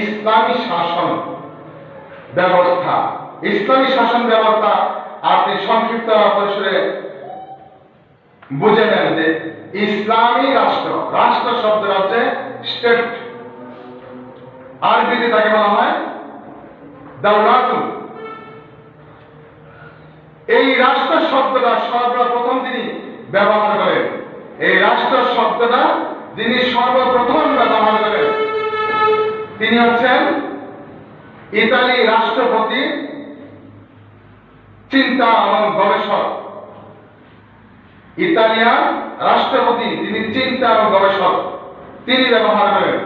ইসলামী শাসন ব্যবস্থা। ইসলামী শাসন ব্যবস্থা আপনি সংক্ষিপ্ত পরিসরে বুঝে নেন যে ইসলামী রাষ্ট্র রাষ্ট্র শব্দ হচ্ছে স্টেট আরবিতে তাকে বলা হয় দাওলাতুল। এই রাষ্ট্র শব্দটা সর্বপ্রথম তিনি ব্যবহার করেন। এই রাষ্ট্র শব্দটা যিনি সর্বপ্রথম ব্যবহার করেন। তিনি হচ্ছেন ইতালি রাষ্ট্রপতি, চিন্তা এবং গবেষক। ইতালিয়ান রাষ্ট্রপতি, তিনি চিন্তা এবং গবেষক। তিনি ব্যবহার করেন।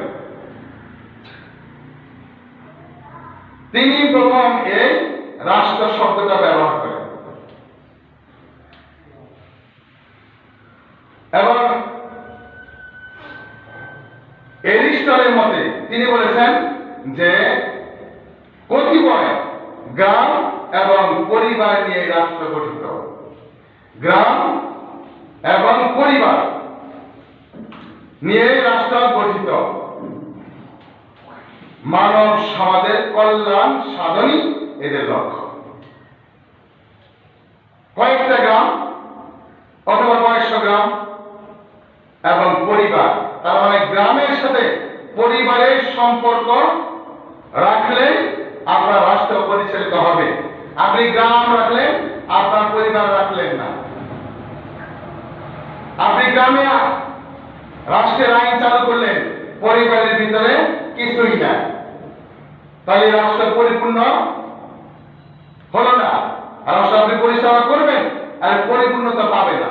তিনি প্রথম এই রাষ্ট্র শব্দটা ব্যবহার করেন। এবং এরিস্টলের মতে তিনি বলেছেন যে কতিপয় গ্রাম এবং পরিবার নিয়ে রাষ্ট্র গঠিত। গ্রাম এবং পরিবার নিয়ে রাষ্ট্র গঠিত। মানব সমাজের কল্যাণ সাধনই এদের লক্ষ্য। কয়েকটা গ্রাম অথবা কয়েকশো গ্রাম এবং পরিবার, তার মানে গ্রামের সাথে পরিবারের সম্পর্ক রাখলে আপনার রাষ্ট্র পরিচালিত হবে। আপনি গ্রাম রাখলেন, আপনার পরিবার রাখলেন না। আপনি গ্রামে রাষ্ট্রের আইন চালু করলেন, পরিবারের ভিতরে কিছুই না তাহলে রাষ্ট্র পরিপূর্ণ হলো না। রাষ্ট্র আপনি পরিচালনা করবেন, আর পরিপূর্ণতা পাবে না।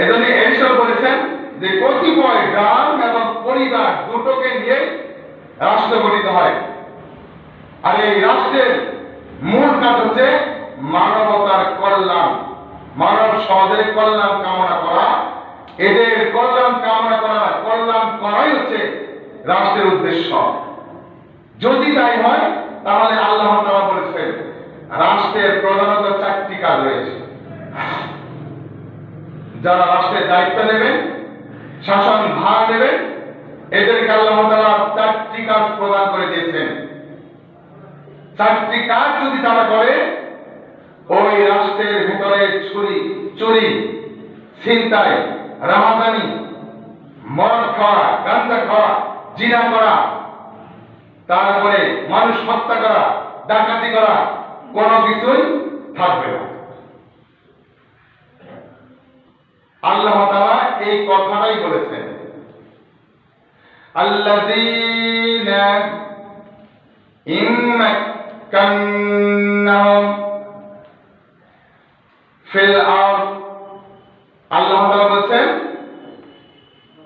এজন্য যে কতিপয় গ্রাম এবং পরিবার দুটোকে নিয়ে রাষ্ট্র গঠিত হয়। আর এই রাষ্ট্রের মূল কাজ হচ্ছে মানবতার কল্যাণ, মানব সমাজের কল্যাণ কামনা করা। এদের কল্যাণ কামনা করা, কল্যাণ করাই হচ্ছে রাষ্ট্রের উদ্দেশ্য। যদি তাই হয়, তাহলে আল্লাহ তাআলা বলেছেন, রাষ্ট্রের প্রধানত চারটি কাজ রয়েছে। যারা রাষ্ট্রের দায়িত্ব নেবেন শাসন ভার নেবেন। এদেরকে আল্লাহ তাআলা চারটি কাজ প্রদান করে দিয়েছেন। চারটি কাজ যদি তারা করে, ওই রাষ্ট্রের ভিতরে ছুরি, চুরি, ছিনতাই, রাহাজানি, মদ খাওয়া গাঞ্জা খাওয়া, জিনা করা, তারপরে মানুষ হত্যা করা, ডাকাতি করা, কোনো কিছুই থাকবে না। আল্লাহ এই কথাটাই বলেছেন। আল্লাযীনা আল্লাহ তাআলা বলেছেন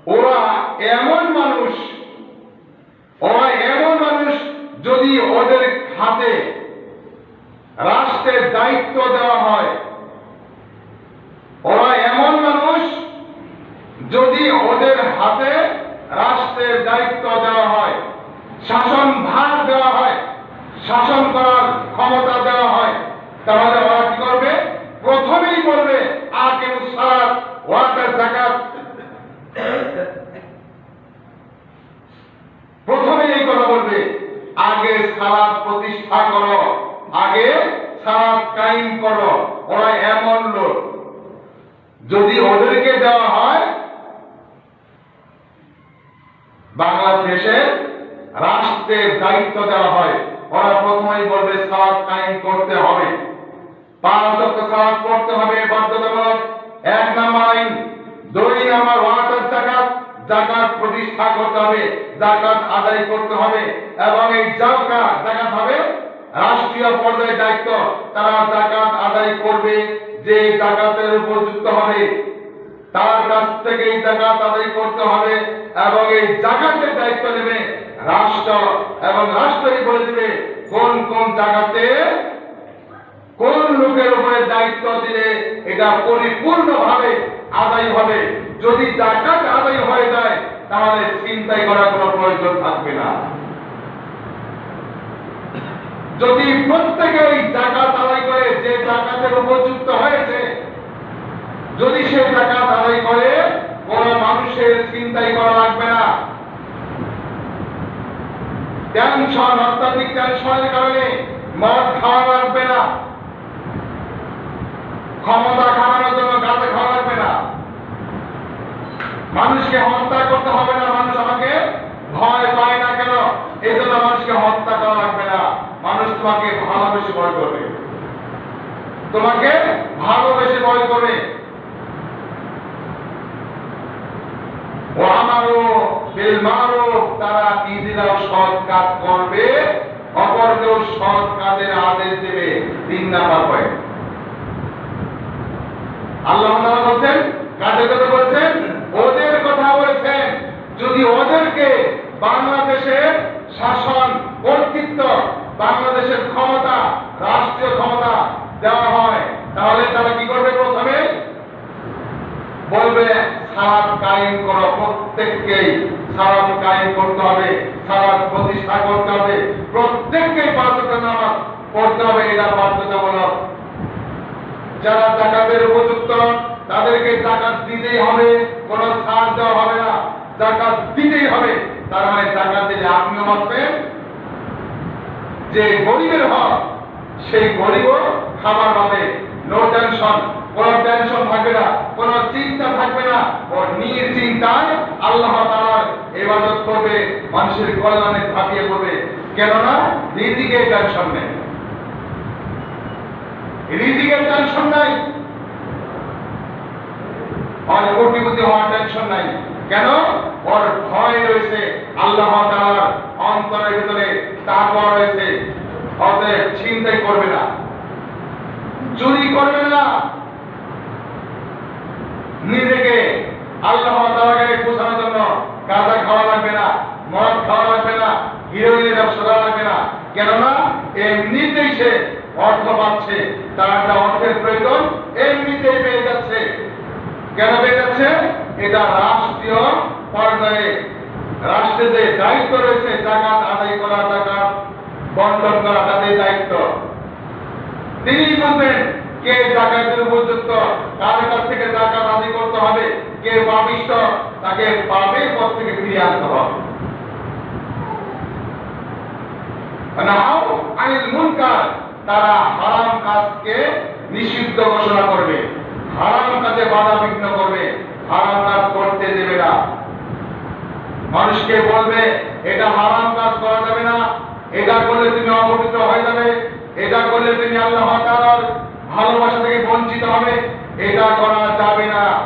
ওরা এমন মানুষ ওরা এমন মানুষ যদি ওদের হাতে রাষ্ট্রের দায়িত্ব দেওয়া হয় ওরা এমন মানুষ যদি ওদের হাতে রাষ্ট্রের দায়িত্ব দেওয়া হয় শাসন ভার দেওয়া হয় শাসন করার ক্ষমতা দেওয়া হয় তাহলে ওরা কি করবে প্রথমেই বলবে আগে সালাত ওয়াটার জাকাত প্রথমে এই কথা বলবে আগে সালাত প্রতিষ্ঠা করো আগে সালাত কায়েম করো ওরা এমন লোক যদি ওদেরকে দেওয়া হয়, বাংলাদেশে রাষ্ট্রের দায়িত্ব দেওয়া হয়। ওরা প্রথমেই বলবে সালাত কায়েম করতে হবে। সালাত হবে, বাধ্যতামূলক। এক নাম্বার আইন, দুই নাম্বার ওয়াটার জাকাত। জাকাত প্রতিষ্ঠা করতে হবে, জাকাত আদায় করতে হবে এবং এই জাকাত জাকাত হবে রাষ্ট্রীয় পর্যায়ে দায়িত্ব তারা জাকাত আদায় করবে, যে জাকাতের উপযুক্ত হবে। তার কাছ থেকে এই জাকাত আদায় করতে হবে এবং এই জাকাতের দায়িত্ব নেবে রাষ্ট্র এবং রাষ্ট্রই বলে দিবে কোন কোন জায়গাতে কোন লোকের উপরে দায়িত্ব দিলে এটা পরিপূর্ণভাবে আদায় হবে। যদি জাকাত আদায় হয়ে যায়, তাহলে চিন্তাই করার কোনো প্রয়োজন থাকবে না। যদি প্রত্যেকেই জাকাত আদায় করে, যে জাকাতের উপযুক্ত হয়েছে, যদি সে জাকাত আদায় করে, কোন মানুষের চিন্তাই করা লাগবে না। টেনশন, অত্যাধিক টেনশনের কারণে মদ খাওয়া লাগবে না। ক্ষমতা খাওয়ানোর জন্য গাঁজা খাওয়া লাগবে না। মানুষকে হত্যা করতে হবে না, মানুষ আমাকে ভয় পায় না কেন এই জন্য মানুষকে হত্যা করা লাগবে না মানুষ তোমাকে ভালোবেসে ভয় করবে তোমাকে ভালোবেসে ভয় করবে। ও আমারও তারা নিজেরাও সৎ কাজ করবে, অপরকেও সৎ কাজের আদেশ দেবে, তিন নাম্বার পয়েন্ট আল্লাহ বলছেন, কাদের কথা বলছেন? ওদের কথা বলছেন। যদি ওদেরকে বাংলাদেশের শাসন, কর্তৃত্ব, বাংলাদেশের ক্ষমতা, রাষ্ট্রীয় ক্ষমতা দেওয়া হয়, তাহলে তারা কি করবে প্রথমে? বলবে, সালাদ কায়েম করো, প্রত্যেককেই সালাদ কায়েম করতে হবে, সালাদ প্রতিষ্ঠা করতে হবে, প্রত্যেককেই পাঁচ ওয়াক্ত নামাজ পড়তে হবে, এটা বাধ্যতামূলক। যারা জাকাতের উপযুক্ত, তাদেরকে জাকাত দিতেই হবে, কোন ছাড় দেওয়া হবে না। জাকাত দিতেই হবে, তার মানে জাকাত দিলে আপনিও বাঁচবেন। যে গরিবের হক সেই গরিবও খাবার পাবে নো টেনশন কোনো টেনশন থাকবে না, কোনো চিন্তা থাকবে না। ও নির্চিন্তায় আল্লাহ তাআলার ইবাদত করবে, মানুষের কল্যাণে ঝাঁপিয়ে পড়বে। কেননা রিজিকের টেনশন নেই। রিজিকের টেনশন নাই। আর কোটিপতি হওয়ার টেনশন নাই। কেন? ওর ভয় রয়েছে। আল্লাহ তাআলার অন্তরের ভিতরে তাকওয়া রয়েছে। অতএব চিন্তাই করবে না। চুরি করবে না। নিজেকে আল্লাহ জন্য গাঁজা খাওয়া লাগবে না, মদ খাওয়া লাগবে না, হিরোইনের ব্যবসা করা লাগবে না। কেননা, এমনিতেই সে অর্থ পাচ্ছে, তার একটা অর্থের প্রয়োজন এমনিতেই পেয়ে যাচ্ছে। কেন পেয়ে যাচ্ছে? এটা রাষ্ট্রীয় পর্যায়ে। রাষ্ট্রের যে দায়িত্ব রয়েছে, জাকাত আদায় করা বন্টন করা তাদের দায়িত্ব। তিনি বলবেন, কে জাকাতের উপযুক্ত, কার কাছ থেকে জাকাত আদায় করতে হবে, কে পাপিষ্ট, তাকে পাপের পথ থেকে ফিরিয়ে আনতে হবে। নাহাও আনিল মুনকার, তারা হারাম কাজকে নিষিদ্ধ ঘোষণা করবে। হারাম কাজে বাধা বিঘ্ন করবে। হারাম কাজ করতে দেবে না। মানুষকে বলবে, এটা হারাম কাজ করা যাবে না এটা করলে তুমি অপবিত্র হয়ে যাবে, এটা করলে তুমি আল্লাহ তাআলার ভালোবাসা থেকে বঞ্চিত হবে, এটা করা যাবে না।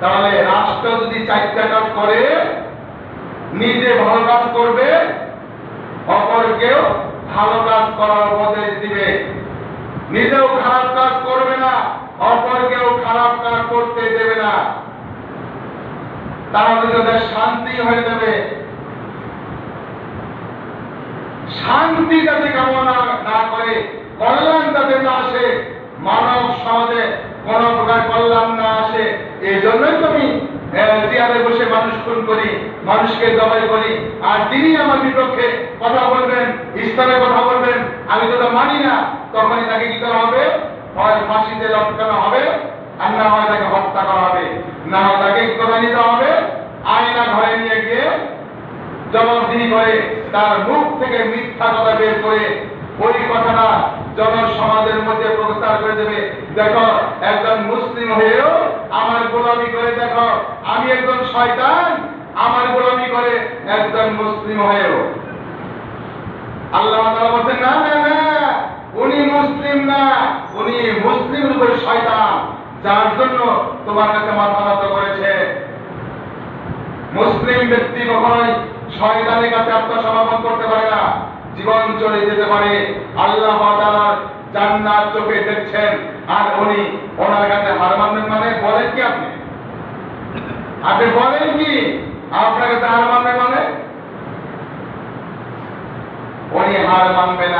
তাহলে রাষ্ট্র যদি চারটা কাজ করে, নিজে ভালো কাজ করবে অপরকেও ভালো কাজ করার উপদেশ দিবে। নিজেও খারাপ কাজ করবে না অপরকেও খারাপ কাজ করতে দেবে না। তাহলে তাদের শান্তি হয়ে যাবে। শান্তি যাতে কামনা না করে, কল্যাণ যাতে না আসে, মানব সমাজে কোন প্রকার কল্যাণ না আসে, এই জন্যই তো আমি চেয়ারে বসে মানুষ খুন করি, মানুষকে জবাই করি। আর যিনি আমার বিপক্ষে কথা বলবেন ইসলামের কথা বলবেন, আমি তো মানি না, তখনই তাকে কি করা হবে? হয় ফাঁসিতে লটকানো হবে, আর না হয় তাকে হত্যা করা হবে। না হয় তাকে কি করে নিতে হবে, আয়না ঘরে নিয়ে গিয়ে জবাবদিহি করে তার মুখ থেকে মিথ্যা কথা বের করে ওই কথাটা জনসমাজের মধ্যে প্রচার করে দেবে। দেখো, একজন মুসলিম হয়েও আমার গোলামি করে, দেখো, আমি একজন শয়তান, আমার গোলামি করে একজন মুসলিম হয়েও। আল্লাহ বলছেন, না না না, উনি মুসলিম না, উনি মুসলিম উপরে শয়তান, যার জন্য তোমার কাছে মাথা নত করেছে। মুসলিম ব্যক্তি কখনোই শয়তানের কাছে আত্মসমর্পণ করতে পারে না। জীবন চলে যেতে পারে। আল্লাহ তাআলার জান্নাত চোখে দেখছেন। আর উনি ওনার কাছে হার মানবেন মানে বলেন কি আপনি? আপনি বলেন কি? আপনার কাছে হার মানবেন মানে? উনি হার মানবে না।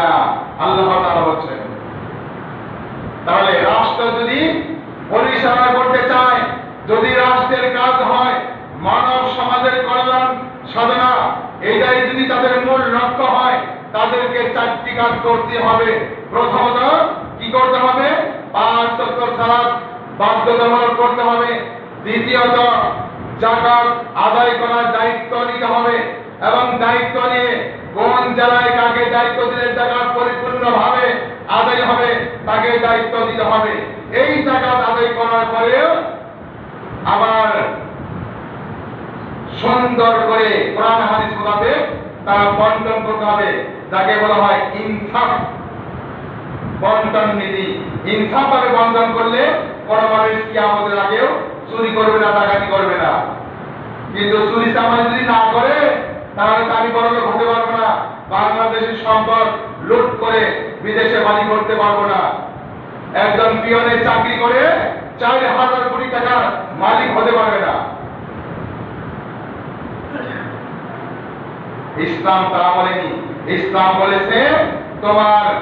আল্লাহ তাআলা বলছেন। তাহলে রাষ্ট্র যদি পরিচালনা করতে চায়, যদি রাষ্ট্রের কাজ হয়, মানব সমাজের কল্যাণ সাধনা এটাই যদি তাদের মূল লক্ষ্য হয়, তাদেরকে চারটি কাজ করতে হবে। প্রথমত, কি করতে হবে? পাঁচ তত্ত্ব সালাদ বাধ্যতামূলক করতে হবে। দ্বিতীয়ত, জাকাত আদায় করার দায়িত্ব নিতে হবে এবং দায়িত্ব নিয়ে কোন জেলায় কাকে দায়িত্ব দিলে টাকা পরিপূর্ণভাবে আদায় হবে, তাকে দায়িত্ব দিতে হবে। এই টাকা আদায় করার পরেও আবার সুন্দর করে কোরআন হাদিস মোতাবেক তা বন্টন করতে হবে। যাকে বলা হয় ইনসাফ। বন্টন নীতি। ইনসাফ ভাবে বন্টন করলে কোনো মানুষ কি আমাদের আগেও চুরি করবে না, ডাকাতি করবে না। কিন্তু চুরি চামারি যদি না করে, তাহলে আমি বড় লোক হতে পারব না। বাংলাদেশের সম্পদ লুট করে বিদেশে বাড়ি করতে পারব না। একজন পিয়নের চাকরি করে চার হাজার কোটি টাকার মালিক হতে পারবে না। ইসলাম তা বলেনি। ইসলাম বলেছে, তোমার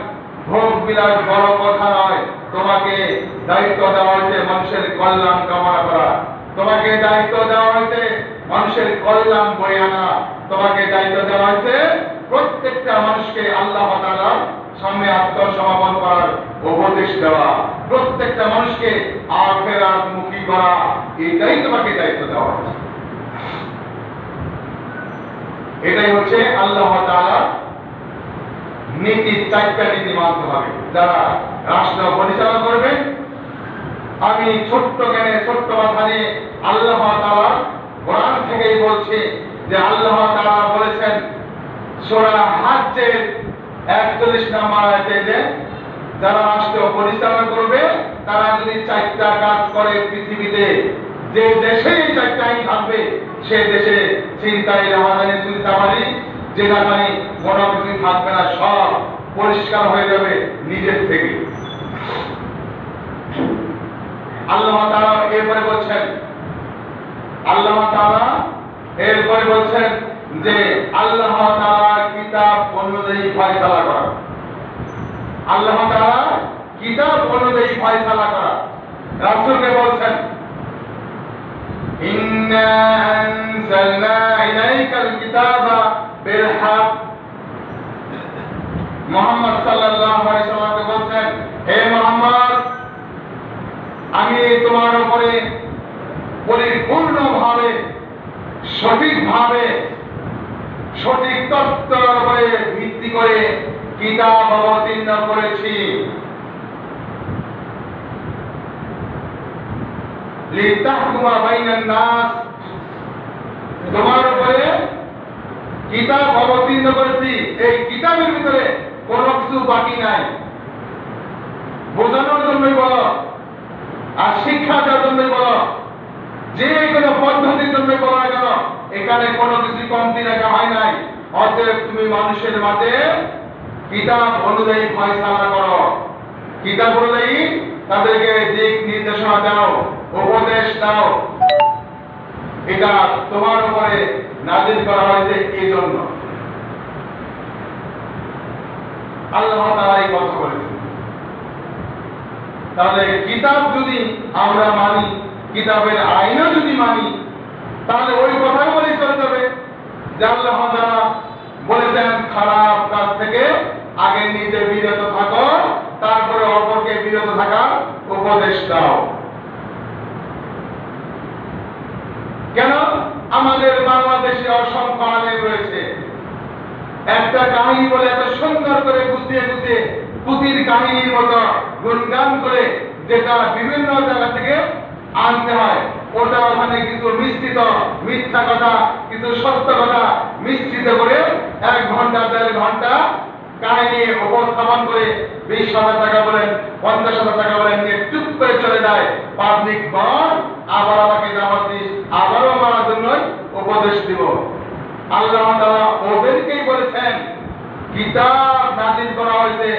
ভোগ বিলাস বড় কথা নয়। তোমাকে দায়িত্ব দেওয়া হয়েছে মানুষের কল্যাণ কামনা করা। তোমাকে দায়িত্ব দেওয়া হয়েছে মানুষের কল্যাণ বয়ে আনা। তোমাকে দায়িত্ব দেওয়া হয়েছে প্রত্যেকটা মানুষকে আল্লাহ তাআলার সামনে আত্মসমাপন করার উপদেশ দেওয়া। প্রত্যেকটা মানুষকে আখেরাত মুখী করা। এটাই তোমাকে দায়িত্ব দেওয়া হয়েছে এটাই হচ্ছে আল্লাহ নীতি চারটা নীতি মানতে হবে। যারা রাষ্ট্র পরিচালনা করবে, আমি ছোট্ট জ্ঞানে ছোট্ট মাথা নিয়ে আল্লাহ তাআলা কোরআন থেকেই বলছি যে আল্লাহ তাআলা বলেছেন, সূরা হাজ্জের 41 নম্বর আয়াতে যে যারা রাষ্ট্র পরিচালনা করবে, তারা যদি চারটা কাজ করে পৃথিবীতে, যে দেশে চারটা আইন থাকবে, সে দেশে চিন্তাই রামাদানি চিন্তামারি জেনামানি কোনো কিছু থাকবে না সব পরিষ্কার হয়ে যাবে নিজের থেকে। আল্লাহ তাআলা এরপরে বলছেন, আল্লাহ তাআলা এরপরে বলছেন যে আল্লাহ তাআলা কিতাব অনুযায়ী ফয়সালা করা। আল্লাহ তাআলা কিতাব অনুযায়ী ফয়সালা করা। রাসূলকে বলছেন, ইন্না আনজালনা ইলাইকাল কিতাবা বিল হক মুহাম্মদ সাল্লাল্লাহু আলাইহি সাল্লামকে বলছেন, হে মুহাম্মদ, আমি তোমার উপরে পরিপূর্ণভাবে, সঠিকভাবে, সঠিক তত্ত্বের উপরে ভিত্তি করে কিতাব অবতীর্ণ করেছি। লিতাহকুমা বাইনান নাস, তোমার উপরে কিতাব অবতীর্ণ করেছি এই কিতাবের ভিতরে কোনো কিছু বাকি নাই। বোঝানোর জন্যই বলো, আর শিক্ষা দেওয়ার জন্যই বলো, যে কোনো পদ্ধতির জন্য বলো না কেন, এখানে কোনো কিছু কমতি রাখা হয় নাই। অতএব তুমি মানুষের মাঝে কিতাব অনুযায়ী ফয়সালা করো। কিতাব অনুযায়ী তাদেরকে দিক নির্দেশনা দাও, উপদেশ দাও এটা তোমার উপরে নাজিল করা হয়েছে এই জন্য আল্লাহ তাআলা এই কথা বলেছেন। তাহলে কিতাব যদি আমরা মানি, কিতাবের আইনও যদি মানি, তাহলে ওই কথা বলেই চলতে হবে যে আল্লাহ তাআলা বলেছেন, খারাপ কাজ থেকে আগে নিজে বিরত থাকো, তারপরে অপরকে বিরত থাকার উপদেশ দাও। কেন? আমাদের বাংলাদেশে অসংখ্য আলেম রয়েছে। একটা কাহিনী বলে এত সুন্দর করে গুছিয়ে গুছিয়ে পুতির কাহিনীর মতো গুণগান করে যেটা বিভিন্ন জায়গা থেকে আনতে হয়। ওটা ওখানে কিছু মিশ্রিত, মিথ্যা কথা, কিছু সত্য কথা মিশ্রিত করে এক ঘণ্টা, দেড় ঘণ্টা কাহিনী উপস্থাপন করে বিশ হাজার টাকা বলেন, পঞ্চাশ হাজার টাকা বলেন, নিয়ে চুপ করে চলে যায়। পাবলিক বল, আবার আমাকে দিস আবারও মারার জন্যই উপদেশ দিব। আল্লাহ ওদেরকেই বলেছেন, কিতাব নাজিল করা হয়েছে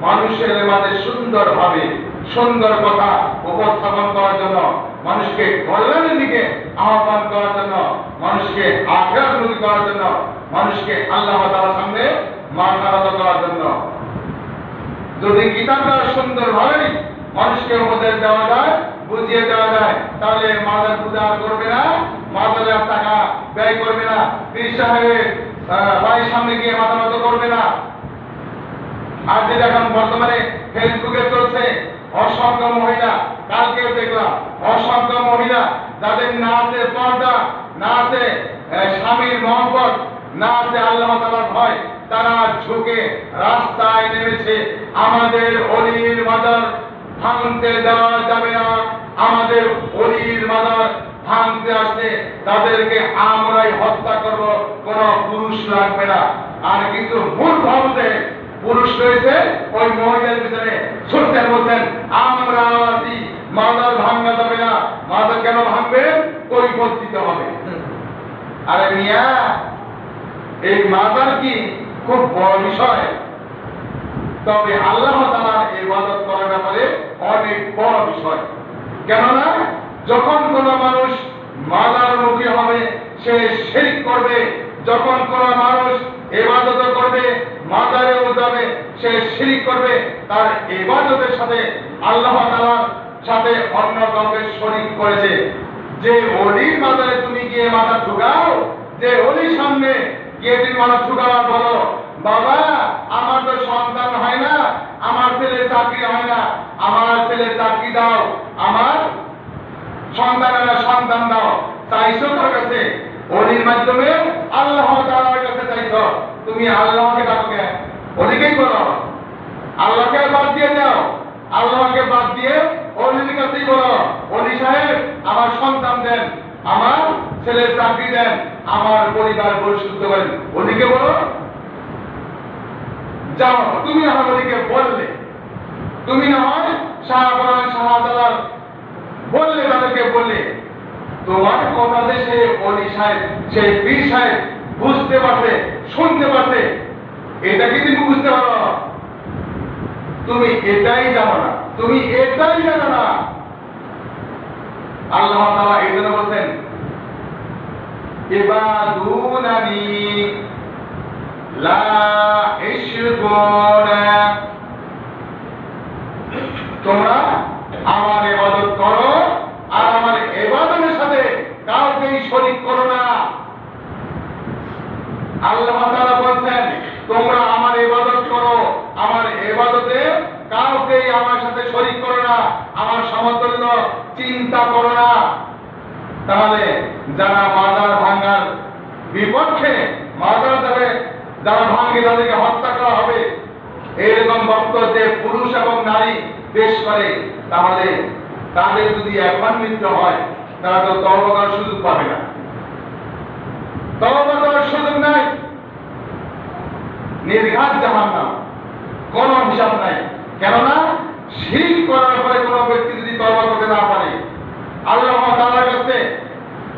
মানুষের মাঝে সুন্দর ভাবে সুন্দর কথা উপস্থাপন করার জন্য, মানুষকে কল্যাণের দিকে আহ্বান করার জন্য, মানুষকে আগ্রাহী করার জন্য, মানুষকে আল্লাহ তাআলার সামনে মাথা নত করার জন্য। যদি কিতাবটা সুন্দর ভাবে মানুষকে উপদেশ দেওয়া যায় বুঝিয়ে দেওয়া যায়, তাহলে মাদার পূজা করবে না, মাদারের টাকা ব্যয় করবে না, পীর সাহেবের বাড়ির সামনে গিয়ে মাথা নত করবে না। আর যেটা এখন বর্তমানে ফেসবুকে চলছে, অসংখ্য মহিলা, কালকেও দেখলাম, অসংখ্য মহিলা, যাদের না আছে পর্দা, না আছে স্বামীর মহব্বত, না আছে আল্লাহ তাআলার ভয়, তারা ঝুঁকে রাস্তায় নেমেছে। আমাদের অলির মাজার ভাঙতে দেওয়া যাবে না। আমাদের অলির মাদার ভাঙতে আসলে তাদেরকে আমরাই হত্যা করব, কোন পুরুষ লাগবে না। আর কিছু ভুল ভাবতে পুরুষ রয়েছে, ওই মহিলার পিছনে ছুটতে বলছেন, আমরা আছি মাদার ভাঙা যাবে না। মাদার কেন ভাঙবে? দিতে হবে। আরে মিয়া, এই মাদার কি খুব বড় বিষয়? তবে আল্লাহ তাআলার ইবাদত করার ব্যাপারে অনেক বড় বিষয়। কেননা, যখন কোন মানুষ মাদার মুখী হবে, সে শিরক করবে। যখন কোন মানুষ ইবাদত করবে মাদারেও যাবে, সে শিরক করবে। তার ইবাদতের সাথে আল্লাহ তাআলার সাথে অন্য কাউকে শরীক করেছে। যে অলির মাদারে তুমি গিয়ে মাথা ঢুকাও, যে অলির সামনে গিয়ে তুমি মাথা ঢুকাও, বলো বাবা, আমার তো সন্তান হয় না, আমার ছেলে চাকরি হয় না, আমার ছেলে চাকরি দাও, আমার সন্তানেরা সন্তান দাও, চাইছো তোর কাছে? অলির মাধ্যমে আল্লাহ তাআলার কাছে চাইছো। তুমি আল্লাহকে ডাকো কেন? অলিকেই বলো আল্লাহকে বাদ দিয়ে দাও। আল্লাহকে বাদ দিয়ে অলির কাছেই বলো, অলি সাহেব, আমার সন্তান দেন, আমার ছেলে চাকরি দেন, আমার পরিবার পরিশুদ্ধ করেন। অলিকে বলো যাও, তুমি অলিকে বললে। তুমি না হয় শাহপুরান শাহজালাল বললে তাদেরকে বললে, তোমার কথাতে সে অলি সাহেব সেই পীর সাহেব বুঝতে পারছে, শুনতে পারছে। এটা কি তুমি বুঝতে পারো? তুমি এটাই জানো না, তুমি এটাই জানো না। আল্লাহ তাআলা এই জন্য বলছেন ইবাদুনানি তোমরা আমার ইবাদত করো আর আমার ইবাদতের সাথে কাউকেই শরীক করো না। আল্লাহ তাআলা বলছেন, তোমরা আমার ইবাদত করো, আমার ইবাদতে কাউকেই আমার সাথে শরীক করো না, আমার সমতুল্য চিন্তা করো না। তাহলে যারা মাজার ভাঙার বিপক্ষে মাজার যাবে যারা ভাঙে তাদেরকে হত্যা করা হবে, এরকম বক্তব্য পুরুষ এবং নারী পেশ করে, তাহলে তাদের যদি এখন মৃত্যু হয়, তারা তো তওবা করার সুযোগ পাবে না। তওবা করার সুযোগ নাই। নির্ঘাত জাহান্নাম। কোন হিসাব নাই। কেননা শিরিক করার পরে কোন ব্যক্তি যদি তওবা করতে না পারে, আল্লাহ তাআলার কাছে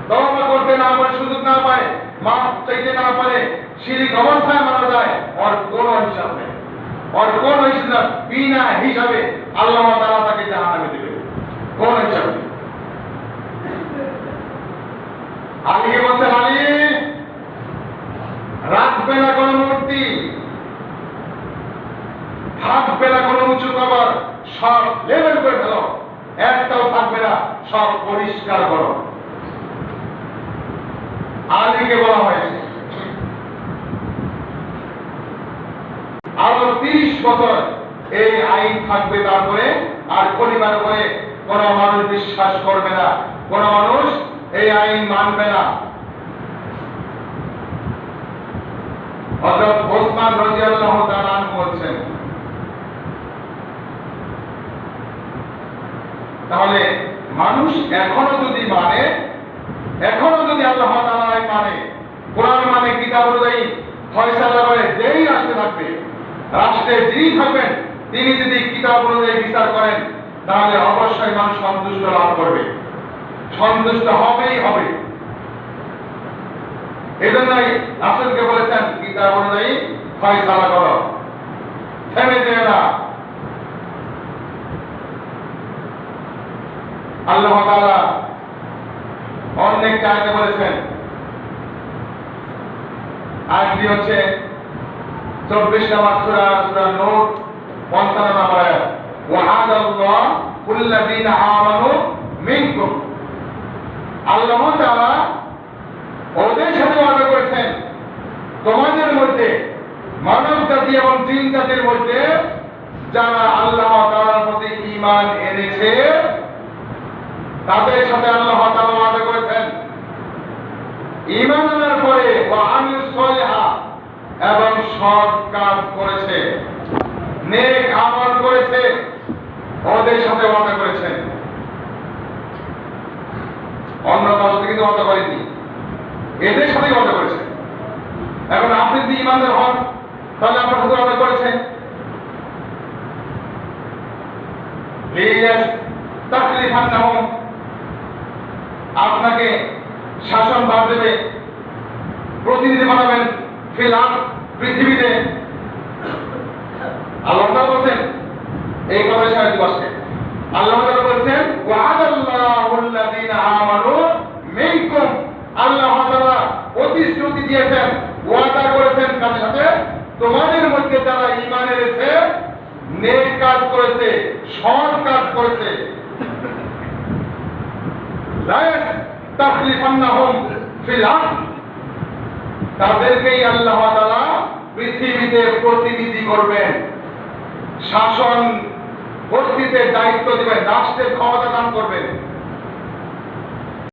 তওবা করতে না পারে, সুযোগ না পায়, মাফ চাইতে না পারে শিরিক অবস্থায় মারা যায়, ওর কোন হিসাব ওর কোন হিসাব, বিনা হিসাবে আল্লাহ তাআলা তাকে জাহান্নামে দেবে। কোন হিসাব নেই। আলীকে বলছেন, আলী? রাখবে না কোন মূর্তি থাকবে না কোন উঁচু কবর, সব লেভেল করে ফেলো। একটাও থাকবে না, সব পরিষ্কার করো। আলীকে বলা হয়েছে। আরও তিরিশ বছর এই আইন থাকবে তারপরে আর পরিবার করে কোন মানুষ বিশ্বাস করবে না, কোন মানুষ এই আইন মানবে না। ওসমান বলছেন, তাহলে মানুষ এখনও যদি মানে এখনও যদি আল্লাহ তাআলা মানে কোরআন মানে কিতাব অনুযায়ী ফয়সালা করে যেই রাষ্ট্রে থাকবে। রাষ্ট্রে যিনি থাকবেন, তিনি যদি কিতাব অনুযায়ী বিচার করেন, তাহলে অবশ্যই মানুষ সন্তুষ্ট লাভ করবে। সন্তুষ্ট হবেই হবে। এজন্যই রাসূলকে বলেছেন, কিতাব অনুযায়ী ফয়সালা করো। থেমে যেও না। আল্লাহ তাআলা অনেক জায়গায় বলেছেন, আয়াতটি হচ্ছে চব্বিশ নম্বর সূরা সূরা নূর, পঞ্চান্ন নম্বর আয়াত। ওয়াহাদ আল্লাহ আমানু মিনকুম। আল্লাহ তাআলা ওদের সাথে ওয়াদা করেছেন, তোমাদের মধ্যে, মানব জাতি এবং জিন জাতির মধ্যে যারা আল্লাহ তাআলার প্রতি ঈমান এনেছে, তাদের সাথে আল্লাহ তাআলা ওয়াদা করেছেন। ঈমান আনার পরে ওয়া আমিলুস সলিহা এবং সৎ কাজ করেছে। নেক আমল করেছে ওদের সাথে ওয়াদা করেছেন অন্য কারোর সাথে কিন্তু ওয়াদা করেনি। এদের সাথেই ওয়াদা করেছেন এখন আপনি যদি ইমানদার হন, তাহলে আপনার সাথে ওয়াদা করেছেন আপনাকে শাসন ভার দেবে। প্রতিনিধি বানাবেন। ফিলাম পৃথিবীতে। আল্লাহ বলছেন, এই সারা দিবসে আল্লাহ বলছেন আমানু মিনকুম। আল্লাহ তাআলা প্রতিশ্রুতি দিয়েছেন, ওয়াদা করেছেন কার সাথে, তোমাদের মধ্যে যারা ঈমান এনেছে, নেক কাজ করেছে, সৎ কাজ করেছে লা তাখলিফান্নাহুম ফিল আরদ। তাদেরকেই আল্লাহ তালা পৃথিবীতে প্রতিনিধি করবেন। শাসন কর্তৃত্বের দায়িত্ব দিবেন রাষ্ট্রের ক্ষমতা দান করবেন।